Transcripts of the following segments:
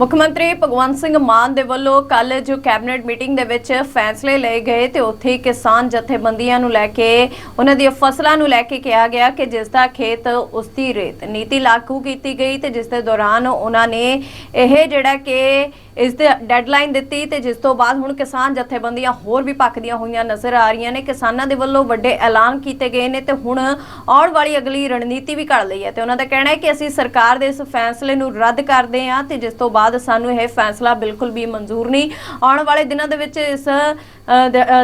ਮੁੱਖ ਮੰਤਰੀ ਭਗਵੰਤ ਸਿੰਘ ਮਾਨ ਦੇ ਵੱਲੋਂ ਕੱਲ ਜੋ ਕੈਬਨਿਟ ਮੀਟਿੰਗ ਦੇ ਵਿੱਚ ਫੈਸਲੇ ਲਏ ਗਏ ਤੇ ਉੱਥੇ ਕਿਸਾਨ ਜਥੇਬੰਦੀਆਂ ਨੂੰ ਲੈ ਕੇ, ਉਹਨਾਂ ਦੀਆਂ ਫਸਲਾਂ ਨੂੰ ਲੈ ਕੇ ਕਿਹਾ ਗਿਆ ਕਿ ਜਿਸ ਦਾ ਖੇਤ ਉਸ ਦੀ ਰੇਤ ਨੀਤੀ ਲਾਗੂ ਕੀਤੀ ਗਈ ਤੇ ਜਿਸ ਦੇ ਦੌਰਾਨ ਉਹਨਾਂ ਨੇ ਇਹ ਜਿਹੜਾ ਕਿ ਇਸ ਦੇ ਡੈਡਲਾਈਨ ਦਿੱਤੀ ਤੇ ਜਿਸ ਤੋਂ ਬਾਅਦ ਹੁਣ ਕਿਸਾਨ ਜਥੇਬੰਦੀਆਂ ਹੋਰ ਵੀ ਪੱਕਦੀਆਂ ਹੋਈਆਂ ਨਜ਼ਰ ਆ ਰਹੀਆਂ ਨੇ। ਕਿਸਾਨਾਂ ਦੇ ਵੱਲੋਂ ਵੱਡੇ ਐਲਾਨ ਕੀਤੇ ਗਏ ਨੇ ਤੇ ਹੁਣ ਆਉਣ ਵਾਲੀ ਅਗਲੀ ਰਣਨੀਤੀ ਵੀ ਘੜ ਲਈ ਹੈ ਤੇ ਉਹਨਾਂ ਦਾ ਕਹਿਣਾ ਹੈ ਕਿ ਅਸੀਂ ਸਰਕਾਰ ਦੇ ਇਸ ਫੈਸਲੇ ਨੂੰ ਰੱਦ ਕਰਦੇ ਹਾਂ ਤੇ ਜਿਸ ਤੋਂ ਬਾਅਦ ਸਾਨੂੰ ਇਹ ਫੈਸਲਾ ਬਿਲਕੁਲ ਵੀ ਮਨਜ਼ੂਰ ਨਹੀਂ। ਆਉਣ ਵਾਲੇ ਦਿਨਾਂ ਦੇ ਵਿੱਚ ਇਸ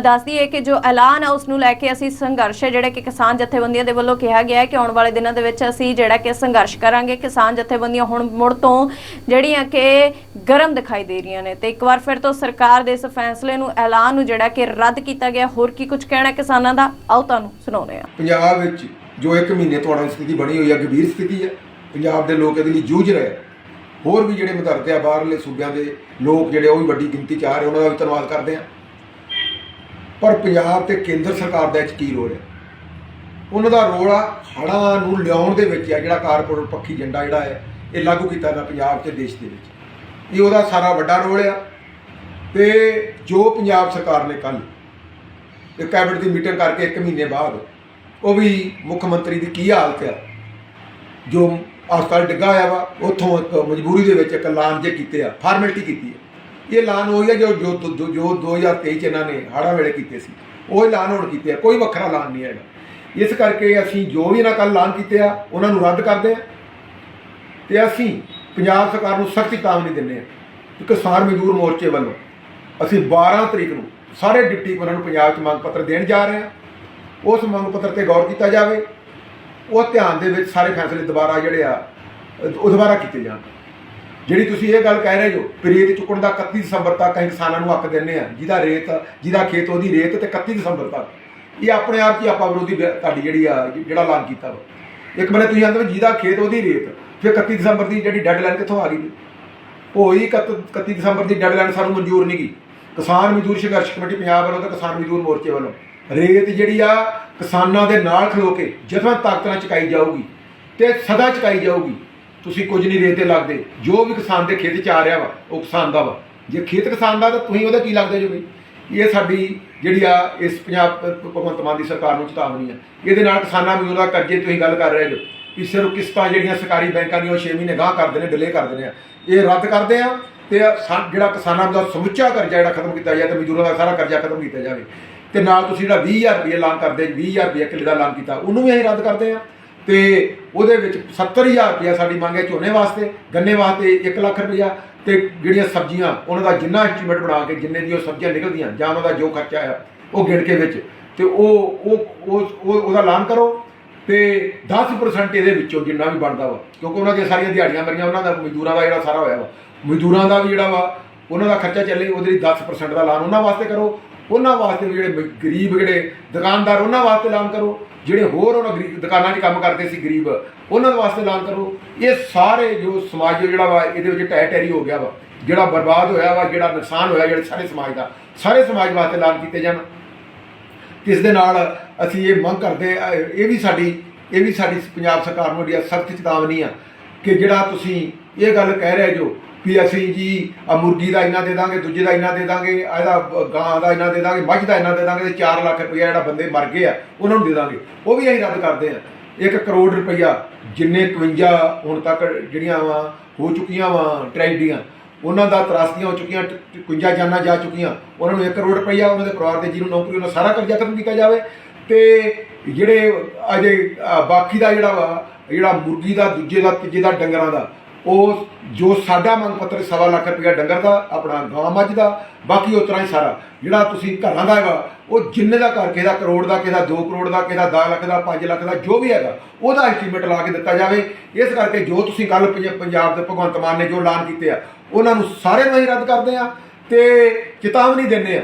ਦੱਸਦੀ ਹੈ ਕਿ ਜੋ ਐਲਾਨ ਹੈ ਉਸ ਨੂੰ ਲੈ ਕੇ ਅਸੀਂ ਸੰਘਰਸ਼ ਜਿਹੜਾ ਕਿ ਕਿਸਾਨ ਜਥੇਬੰਦੀਆਂ ਦੇ ਵੱਲੋਂ ਕਿਹਾ ਗਿਆ ਹੈ ਕਿ ਆਉਣ ਵਾਲੇ ਦਿਨਾਂ ਦੇ ਵਿੱਚ ਅਸੀਂ ਜਿਹੜਾ ਕਿ ਸੰਘਰਸ਼ ਕਰਾਂਗੇ। ਕਿਸਾਨ ਜਥੇਬੰਦੀਆਂ ਹੁਣ ਮੁੜ ਤੋਂ ਜਿਹੜੀਆਂ ਕਿ ਗਰਮ ਦਿਖਾਈ ਦੇ ਰਹੀਆਂ ਨੇ। ਤੇ ਇੱਕ ਵਾਰ ਫਿਰ ਤੋਂ ਸਰਕਾਰ ਦੇ ਇਸ ਫੈਸਲੇ ਨੂੰ, ਐਲਾਨ ਨੂੰ ਜਿਹੜਾ ਕਿ ਰੱਦ ਕੀਤਾ ਗਿਆ। ਹੋਰ ਕੀ ਕੁਝ ਕਹਿਣਾ ਕਿਸਾਨਾਂ ਦਾ? ਆਓ ਤੁਹਾਨੂੰ ਸੁਣਾਉਂਦੇ ਹਾਂ। ਪੰਜਾਬ ਵਿੱਚ ਜੋ ਇੱਕ ਮਹੀਨੇ ਤੋਂ ਆੜਨ ਬਣੀ ਹੋਈ ਹੈ ਗੰਭੀਰ ਸਥਿਤੀ ਹੈ। ਪੰਜਾਬ ਦੇ ਲੋਕ ਇਹਦੇ ਲਈ ਜੂਝ ਰਹੇ ਹੋਰ ਵੀ ਜਿਹੜੇ ਮਧਰਤੇ ਆ, ਬਾਹਰਲੇ ਸੂਬਿਆਂ ਦੇ ਲੋਕ ਜਿਹੜੇ ਉਹ ਵੀ ਵੱਡੀ ਗਿਣਤੀ ਚ ਆ ਰਹੇ ਉਹਨਾਂ ਦਾ ਵੀ ਧੰਨਵਾਦ ਕਰਦੇ ਆ। ਪਰ ਪੰਜਾਬ ਤੇ ਕੇਂਦਰ ਸਰਕਾਰ ਦਾ ਇਹ ਕੀ ਰੋਲ ਹੈ ਉਹਨਾਂ ਦਾ ਰੋਲ ਆ ਹੜ੍ਹਾਂ ਨੂੰ ਲਿਆਉਣ ਦੇ ਵਿੱਚ ਆ, ਜਿਹੜਾ ਕਾਰਪੋਰੇਟ ਪੱਖੀ ਏਜੰਡਾ ਜਿਹੜਾ ਹੈ ਇਹ ਲਾਗੂ ਕੀਤਾ ਨਾ ਪੰਜਾਬ ਤੇ ਦੇਸ਼ ਦੇ ਵਿੱਚ। ਇਹ ਉਹਦਾ ਸਾਰਾ ਵੱਡਾ ਰੋਲ ਆ। ਤੇ ਜੋ ਪੰਜਾਬ ਸਰਕਾਰ ਨੇ ਕੱਲ ਇਹ ਕੈਬਨਿਟ ਦੀ ਮੀਟਿੰਗ ਕਰਕੇ 1 ਮਹੀਨੇ ਬਾਅਦ ਉਹ ਵੀ ਮੁੱਖ ਮੰਤਰੀ ਦੀ ਕੀ ਹਾਲਤ ਆ, ਜੋ ਹਸਪਤਾਲ ਡਿੱਗਾ ਹੋਇਆ ਵਾ, ਉੱਥੋਂ ਇੱਕ ਮਜਬੂਰੀ ਦੇ ਵਿੱਚ ਇੱਕ ਐਲਾਨ ਜੇ ਕੀਤੇ ਆ ਫਾਰਮੈਲਿਟੀ ਕੀਤੀ ਹੈ ਇਹ ਐਲਾਨ ਉਹੀ ਆ ਜੋ ਜੋ, ਜੋ- ਜੋ 2023 ਚ ਇਹਨਾਂ ਨੇ ਹਾੜਾ ਵੇਲੇ ਕੀਤੇ ਸੀ। ਉਹ ਐਲਾਨ ਹੁਣ ਕੀਤੇ ਆ, ਕੋਈ ਵੱਖਰਾ ਐਲਾਨ ਨਹੀਂ ਹੈਗਾ। ਇਸ ਕਰਕੇ ਅਸੀਂ ਜੋ ਵੀ ਇਹਨਾਂ ਕੱਲ ਐਲਾਨ ਕੀਤੇ ਆ, ਉਹਨਾਂ ਨੂੰ ਰੱਦ ਕਰਦੇ ਆ। ਤੇ ਅਸੀਂ ਪੰਜਾਬ ਸਰਕਾਰ ਨੂੰ ਸਖਤ ਚੇਤਾਵਨੀ ਦਿੰਦੇ ਆ ਕਿਸਾਨ ਮਜ਼ਦੂਰ ਮੋਰਚੇ ਵੱਲੋਂ ਅਸੀਂ 12 ਤਰੀਕ ਨੂੰ ਸਾਰੇ ਡਿਪਟੀ ਉਹਨਾਂ ਨੂੰ ਪੰਜਾਬ 'ਚ ਮੰਗ ਪੱਤਰ ਦੇਣ ਜਾ ਰਹੇ ਹਾਂ ਉਸ ਮੰਗ ਪੱਤਰ ਤੇ ਗੌਰ ਕੀਤਾ ਜਾਵੇ। ਉਹ ਧਿਆਨ ਦੇ ਵਿੱਚ ਸਾਰੇ ਫੈਸਲੇ ਦੁਬਾਰਾ ਜਿਹੜੇ ਆ, ਉਹ ਦੁਬਾਰਾ ਕੀਤੇ ਜਾਣ। ਜਿਹੜੀ ਤੁਸੀਂ ਇਹ ਗੱਲ ਕਹਿ ਰਹੇ ਜੋ ਵੀ ਰੇਤ ਚੁੱਕਣ ਦਾ 31 ਦਸੰਬਰ ਤੱਕ ਅਸੀਂ ਕਿਸਾਨਾਂ ਨੂੰ ਹੱਕ ਦਿੰਦੇ ਆ ਜਿਹਦਾ ਰੇਤ, ਜਿਹਦਾ ਖੇਤ, ਉਹਦੀ ਰੇਤ ਤੇ 31 ਦਸੰਬਰ ਤੱਕ। ਇਹ ਆਪਣੇ ਆਪ 'ਚ ਹੀ ਆਪਾਂ ਵਿਰੋਧੀ ਤੁਹਾਡੀ ਜਿਹੜੀ ਆ, ਜਿਹੜਾ ਐਲਾਨ ਕੀਤਾ ਵਾ। ਇੱਕ ਬੰਨੇ ਤੁਸੀਂ ਆਂਦੇ ਜਿਹਦਾ ਖੇਤ, ਉਹਦੀ ਰੇਤ, ਫਿਰ 31 ਦਸੰਬਰ ਦੀ ਜਿਹੜੀ ਡੈਡਲਾਈਨ ਕਿੱਥੋਂ ਆ ਗਈ? ਹੋਈ 31 ਦਸੰਬਰ ਦੀ ਡੈਡਲਾਈਨ ਸਾਨੂੰ ਮਨਜ਼ੂਰ ਨਹੀਂ ਗਈ। ਕਿਸਾਨ ਮਜ਼ਦੂਰ ਸੰਘਰਸ਼ ਕਮੇਟੀ ਪੰਜਾਬ ਵੱਲੋਂ ਤੇ ਕਿਸਾਨ ਮਜ਼ਦੂਰ ਮੋਰਚੇ ਵੱਲੋਂ। ਰੇਤ ਜਿਹੜੀ ਆ ਕਿਸਾਨਾਂ ਦੇ ਨਾਲ ਖਲੋ ਕੇ ਜਦੋਂ ਤਾਕਤ ਨਾਲ ਚੁਕਾਈ ਜਾਊਗੀ ਤੇ ਸਦਾ ਚੁਕਾਈ ਜਾਊਗੀ। ਤੁਸੀਂ ਕੁਝ ਨਹੀਂ ਰੇਤ ਤੇ ਲੱਗਦੇ। ਜੋ ਵੀ ਕਿਸਾਨ ਦੇ ਖੇਤ ਚ ਆ ਰਿਹਾ ਵਾ, ਉਹ ਕਿਸਾਨ ਦਾ ਵਾ। ਜੇ ਖੇਤ ਕਿਸਾਨ ਦਾ, ਤਾਂ ਤੁਸੀਂ ਉਹਦਾ ਕੀ ਲੱਗਦੇ ਜੋ ਬਈ ਇਹ ਸਾਡੀ ਜਿਹੜੀ ਆ, ਇਸ ਪੰਜਾਬ ਭਗਵੰਤ ਮਾਨ ਦੀ ਸਰਕਾਰ ਨੂੰ ਚੇਤਾਵਨੀ ਆ। ਇਹਦੇ ਨਾਲ ਕਿਸਾਨਾਂ ਮਜ਼ਦੂਰਾਂ ਕਰਜ਼ੇ ਤੁਸੀਂ ਗੱਲ ਕਰ ਰਹੇ ਜੋ ਵੀ ਸਿਰਫ ਕਿਸ਼ਤਾਂ ਜਿਹੜੀਆਂ ਸਰਕਾਰੀ ਬੈਂਕਾਂ ਦੀਆਂ, ਉਹ 6 ਮਹੀਨੇ ਗਾਹ ਕਰਦੇ ਨੇ ਡਿਲੇ ਕਰਦੇ ਨੇ ਇਹ ਰੱਦ ਕਰਦੇ ਆ ਤੇ ਜਿਹੜਾ ਕਿਸਾਨਾਂ ਦਾ ਸਮੁੱਚਾ ਕਰਜ਼ਾ ਜਿਹੜਾ ਖਤਮ ਕੀਤਾ ਜਾਏ ਤੇ ਮਜ਼ਦੂਰਾਂ ਦਾ ਸਾਰਾ ਕਰਜ਼ਾ ਖਤਮ ਕੀਤਾ ਜਾਵੇ। ਤੇ ਨਾਲ ਤੁਸੀਂ ਜਿਹੜਾ 20000 ਰੁਪਏ ਐਲਾਨ ਕਰਦੇ 20000 ਰੁਪਏ ਕਿੱਲੇ ਦਾ ਐਲਾਨ ਕੀਤਾ, ਉਹਨੂੰ ਵੀ ਅਸੀਂ ਰੱਦ ਕਰਦੇ ਆ ਤੇ ਉਹਦੇ ਵਿੱਚ 70000 ਰੁਪਏ ਸਾਡੀ ਮੰਗ ਹੈ ਝੋਨੇ ਵਾਸਤੇ, ਗੰਨੇ ਵਾਸਤੇ 1 ਲੱਖ ਰੁਪਇਆ ਤੇ ਜਿਹੜੀਆਂ ਸਬਜ਼ੀਆਂ, ਉਹਨਾਂ ਦਾ ਜਿੰਨਾ ਐਸਟੀਮੇਟ ਬਣਾ ਕੇ ਜਿੰਨੇ ਦੀ ਉਹ ਸਬਜ਼ੀਆਂ ਨਿਕਲਦੀਆਂ, ਜਾਂ ਉਹਨਾਂ ਦਾ ਜੋ ਖਰਚਾ ਆ ਉਹ ਗਿਣ ਕੇ ਵਿੱਚ। ਤੇ ਉਹ ਉਹ ਉਹਦਾ ਐਲਾਨ ਕਰੋ, ਤੇ 10% ਇਹਦੇ ਵਿੱਚੋਂ ਜਿੰਨਾ ਵੀ ਬਣਦਾ ਵਾ, ਕਿਉਂਕਿ ਉਹਨਾਂ ਦੀਆਂ ਸਾਰੀਆਂ ਦਿਹਾੜੀਆਂ ਮਰੀਆਂ, ਉਹਨਾਂ ਦਾ ਮਜ਼ਦੂਰਾਂ ਦਾ ਜਿਹੜਾ ਸਾਰਾ ਹੋਇਆ ਵਾ। ਮਜ਼ਦੂਰਾਂ ਦਾ ਵੀ ਜਿਹੜਾ ਵਾ, ਉਹਨਾਂ ਦਾ ਖਰਚਾ ਚੱਲੇ, ਉਹਦੇ ਲਈ 10% ਦਾ ਐਲਾਨ ਉਹਨਾਂ ਵਾਸਤੇ ਕਰੋ ਉਹਨਾਂ ਵਾਸਤੇ ਵੀ ਜਿਹੜੇ ਗਰੀਬ ਜਿਹੜੇ ਦੁਕਾਨਦਾਰ, ਉਹਨਾਂ ਵਾਸਤੇ ਐਲਾਨ ਕਰੋ। ਜਿਹੜੇ ਹੋਰ ਉਹਨਾਂ ਗਰੀਬ ਦੁਕਾਨਾਂ 'ਚ ਕੰਮ ਕਰਦੇ ਸੀ ਗਰੀਬ, ਉਹਨਾਂ ਦੇ ਵਾਸਤੇ ਐਲਾਨ ਕਰੋ। ਇਹ ਸਾਰੇ ਜੋ ਸਮਾਜ ਜਿਹੜਾ ਵਾ, ਇਹਦੇ ਵਿੱਚ ਟੈ ਟੈਰੀ ਹੋ ਗਿਆ ਵਾ। ਜਿਹੜਾ ਬਰਬਾਦ ਹੋਇਆ ਵਾ, ਜਿਹੜਾ ਨੁਕਸਾਨ ਹੋਇਆ, ਜਿਹੜੇ ਸਾਰੇ ਸਮਾਜ ਦਾ, ਸਾਰੇ ਸਮਾਜ ਵਾਸਤੇ ਐਲਾਨ ਕੀਤੇ ਜਾਣ। ਕਿਸ ਦੇ ਨਾਲ ਅਸੀਂ ਇਹ ਮੰਗ ਕਰਦੇ, ਇਹ ਵੀ ਸਾਡੀ, ਇਹ ਵੀ ਸਾਡੀ ਪੰਜਾਬ ਸਰਕਾਰ ਨੂੰ ਜਿਹੜੀ ਸਖਤ ਚੇਤਾਵਨੀ ਆ। ਕਿ ਜਿਹੜਾ ਤੁਸੀਂ ਇਹ ਗੱਲ ਕਹਿ ਰਹੇ ਜੋ ਵੀ ਅਸੀਂ ਜੀ ਆ ਮੁਰਗੀ ਦਾ ਇੰਨਾ ਦੇ ਦਾਂਗੇ, ਦੂਜੇ ਦਾ ਇੰਨਾ ਦੇ ਦਾਂਗੇ, ਇਹਦਾ ਗਾਂ ਦਾ ਇੰਨਾ ਦੇ ਦਾਂਗੇ, ਮੱਝ ਦਾ ਇੰਨਾ ਦੇ ਦਾਂਗੇ ਤੇ 4 ਲੱਖ ਰੁਪਇਆ ਜਿਹੜਾ ਬੰਦੇ ਮਰ ਗਏ ਆ, ਉਹਨਾਂ ਨੂੰ ਦੇ ਦਾਂਗੇ। ਉਹ ਵੀ ਅਸੀਂ ਰੱਦ ਕਰਦੇ ਆ। 1 ਕਰੋੜ ਰੁਪਇਆ ਜਿੰਨੇ 51 ਹੁਣ ਤੱਕ ਜਿਹੜੀਆਂ ਵਾ ਹੋ ਚੁੱਕੀਆਂ ਵਾ ਟ੍ਰੈਜਡੀਆਂ ਉਹਨਾਂ ਦਾ ਤਰਾਸਦੀਆਂ ਹੋ ਚੁੱਕੀਆਂ 51 ਜਾਨਾਂ ਜਾ ਚੁੱਕੀਆਂ, ਉਹਨਾਂ ਨੂੰ 1 ਕਰੋੜ ਰੁਪਈਆ ਉਹਨਾਂ ਦੇ ਪਰਿਵਾਰ ਦੇ ਜਿਹਨੂੰ ਨੌਕਰੀ, ਉਹਨਾਂ ਸਾਰਾ ਕਰਜ਼ਾ ਖਤਮ ਕੀਤਾ ਜਾਵੇ ਤੇ ਜਿਹੜੇ ਅਜੇ ਬਾਕੀ ਦਾ ਜਿਹੜਾ ਵਾ ਜਿਹੜਾ ਮੁਰਗੀ ਦਾ, ਦੂਜੇ ਦਾ, ਤੀਜੇ ਦਾ, ਡੰਗਰਾਂ ਦਾ, ਉਹ ਜੋ ਸਾਡਾ ਮੰਗ ਪੱਤਰ ਸਵਾ ਲੱਖ ਰੁਪਇਆ ਡੰਗਰ ਦਾ, ਆਪਣਾ ਗਾਂ ਮੱਝ ਦਾ, ਬਾਕੀ ਉਸ ਤਰ੍ਹਾਂ ਹੀ ਸਾਰਾ। ਜਿਹੜਾ ਤੁਸੀਂ ਘਰਾਂ ਦਾ ਹੈਗਾ, ਉਹ ਜਿੰਨੇ ਦਾ ਘਰ, ਕਿਸੇ ਦਾ ਕਰੋੜ ਦਾ, ਕਿਸੇ ਦਾ 2 ਕਰੋੜ ਦਾ, ਕਿਸੇ ਦਾ 10 ਲੱਖ ਦਾ 5 ਲੱਖ ਦਾ, ਜੋ ਵੀ ਹੈਗਾ, ਉਹਦਾ ਐਸਟੀਮੇਟ ਲਾ ਕੇ ਦਿੱਤਾ ਜਾਵੇ। ਇਸ ਕਰਕੇ ਜੋ ਤੁਸੀਂ ਕੱਲ ਪੰਜਾਬ ਦੇ ਭਗਵੰਤ ਮਾਨ ਨੇ ਜੋ ਐਲਾਨ ਕੀਤੇ ਆ, ਉਹਨਾਂ ਨੂੰ ਸਾਰੇ ਨੂੰ ਹੀ ਰੱਦ ਕਰਦੇ ਆ ਤੇ ਚੇਤਾਵਨੀ ਦਿੰਦੇ ਆ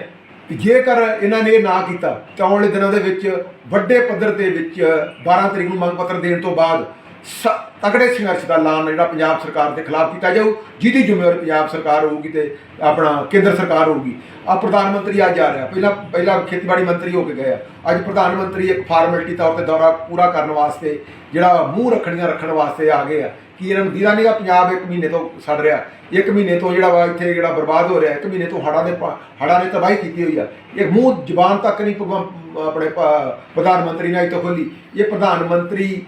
ਕਿ ਜੇਕਰ ਇਹਨਾਂ ਨੇ ਇਹ ਨਾ ਕੀਤਾ ਤਾਂ ਆਉਣ ਵਾਲੇ ਦਿਨਾਂ ਦੇ ਵਿੱਚ ਵੱਡੇ ਪੱਧਰ ਦੇ ਵਿੱਚ 12 ਤਰੀਕ ਨੂੰ ਮੰਗ ਪੱਤਰ ਦੇਣ ਤੋਂ ਬਾਅਦ ਸ- ਤਕੜੇ ਸੰਘਰਸ਼ ਦਾ ਐਲਾਨ ਜਿਹੜਾ ਪੰਜਾਬ ਸਰਕਾਰ ਦੇ ਖਿਲਾਫ ਕੀਤਾ ਜਾਊ, ਜਿਹਦੀ ਜ਼ਿੰਮੇਵਾਰੀ ਪੰਜਾਬ ਸਰਕਾਰ ਹੋਊਗੀ ਤੇ ਆਪਣਾ ਕੇਂਦਰ ਸਰਕਾਰ ਹੋਊਗੀ। ਆ ਪ੍ਰਧਾਨ ਮੰਤਰੀ ਅੱਜ ਆ ਰਿਹਾ। ਪਹਿਲਾਂ ਪਹਿਲਾਂ ਖੇਤੀਬਾੜੀ ਮੰਤਰੀ ਹੋ ਕੇ ਗਏ ਆ। ਅੱਜ ਪ੍ਰਧਾਨ ਮੰਤਰੀ ਇੱਕ ਫਾਰਮੈਲਿਟੀ ਤੌਰ ਤੇ ਦੌਰਾ ਪੂਰਾ ਕਰਨ ਵਾਸਤੇ, ਜਿਹੜਾ ਮੂੰਹ ਰੱਖਣੀਆਂ ਰੱਖਣ ਵਾਸਤੇ ਆ ਗਏ ਆ। ਕੀ ਇਹਨਾਂ ਨੂੰ ਦੀਦਾ ਨਹੀਂਗਾ ਪੰਜਾਬ ਇੱਕ ਮਹੀਨੇ ਤੋਂ ਸੜ ਰਿਹਾ। ਇੱਕ ਮਹੀਨੇ ਤੋਂ ਜਿਹੜਾ ਵਾ ਇੱਥੇ ਜਿਹੜਾ ਬਰਬਾਦ ਹੋ ਰਿਹਾ, ਇੱਕ ਮਹੀਨੇ ਤੋਂ ਹੜਾਂ ਦੇ ਪ- ਹੜ੍ਹਾਂ ਨੇ ਤਬਾਹੀ ਕੀਤੀ ਹੋਈ ਆ। ਇਹ ਮੂੰਹ ਜ਼ਬਾਨ ਤੱਕ ਨਹੀਂ ਆਪਣੇ ਪ੍ਰਧਾਨ ਮੰਤਰੀ ਨੇ ਅਜੇ ਖੋਲੀ ਇਹ ਪ੍ਰਧਾਨ ਮੰਤਰੀ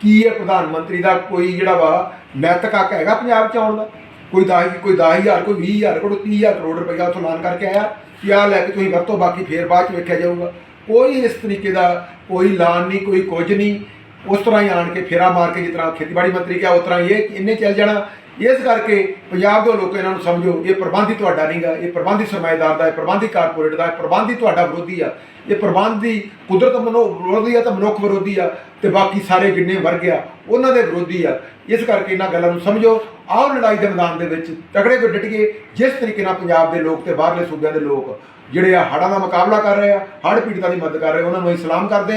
ਕੀ ਹੈ? ਪ੍ਰਧਾਨ ਮੰਤਰੀ ਦਾ ਕੋਈ ਜਿਹੜਾ ਵਾ ਨੈਤਿਕ ਹੱਕ ਹੈਗਾ ਪੰਜਾਬ ਚ ਆਉਣ ਦਾ? ਕੋਈ 10 ਕੋਈ 10000 ਕੋਈ 20000 ਕੋਈ 30000 ਕਰੋੜ ਰੁਪਇਆ ਉੱਥੋਂ ਐਲਾਨ ਕਰਕੇ ਆਇਆ। ਕਿ ਆਹ ਲੈ ਕੇ ਤੁਸੀਂ ਵਰਤੋ, ਬਾਕੀ ਫੇਰ ਬਾਅਦ ਚ ਵੇਖਿਆ ਜਾਊਗਾ। ਕੋਈ ਇਸ ਤਰੀਕੇ ਦਾ ਕੋਈ ਐਲਾਨ ਨਹੀਂ, ਕੋਈ ਕੁਝ ਨਹੀਂ। ਉਸ ਤਰ੍ਹਾਂ ਹੀ ਆਣ ਕੇ ਫੇਰਾ ਮਾਰ ਕੇ ਜਿਸ ਤਰ੍ਹਾਂ ਖੇਤੀਬਾੜੀ ਮੰਤਰੀ ਕਿਹਾ, ਉਸ ਤਰ੍ਹਾਂ ਹੀ ਇਹ ਇਹਨੇ ਚੱਲ ਜਾਣਾ। ਇਸ ਕਰਕੇ ਪੰਜਾਬ ਦੇ ਲੋਕ ਇਹਨਾਂ ਨੂੰ ਸਮਝੋ, ਇਹ ਪ੍ਰਬੰਧੀ ਤੁਹਾਡਾ ਨਹੀਂਗਾ ਇਹ ਪ੍ਰਬੰਧੀ ਸਰਮਾਏਦਾਰ ਦਾ, ਇਹ ਪ੍ਰਬੰਧੀ ਕਾਰਪੋਰੇਟ ਦਾ, ਇਹ ਪ੍ਰਬੰਧੀ ਤੁਹਾਡਾ ਵਿਰੋਧੀ ਆ। ਇਹ ਪ੍ਰਬੰਧੀ ਕੁਦਰਤ ਮਨੋ, ਵਿਰੋਧੀ ਆ ਤਾਂ ਮਨੁੱਖ ਵਿਰੋਧੀ ਆ ਤੇ ਬਾਕੀ ਸਾਰੇ ਜਿੰਨੇ ਵਰਗ ਆ, ਉਹਨਾਂ ਦੇ ਵਿਰੋਧੀ ਆ। ਇਸ ਕਰਕੇ ਇਹਨਾਂ ਗੱਲਾਂ ਨੂੰ ਸਮਝੋ। ਆਓ ਲੜਾਈ ਦੇ ਮੈਦਾਨ ਦੇ ਵਿੱਚ ਤਗੜੇ ਕੋ ਡਟੀਏ ਜਿਸ ਤਰੀਕੇ ਨਾਲ ਪੰਜਾਬ ਦੇ ਲੋਕ ਤੇ ਬਾਹਰਲੇ ਸੂਬਿਆਂ ਦੇ ਲੋਕ ਜਿਹੜੇ ਆ ਹੜ੍ਹਾਂ ਦਾ ਮੁਕਾਬਲਾ ਕਰ ਰਹੇ ਆ, ਹੜ੍ਹ ਪੀੜਤਾਂ ਦੀ ਮਦਦ ਕਰ ਰਹੇ ਉਹਨਾਂ ਨੂੰ ਅਸੀਂ ਸਲਾਮ ਕਰਦੇ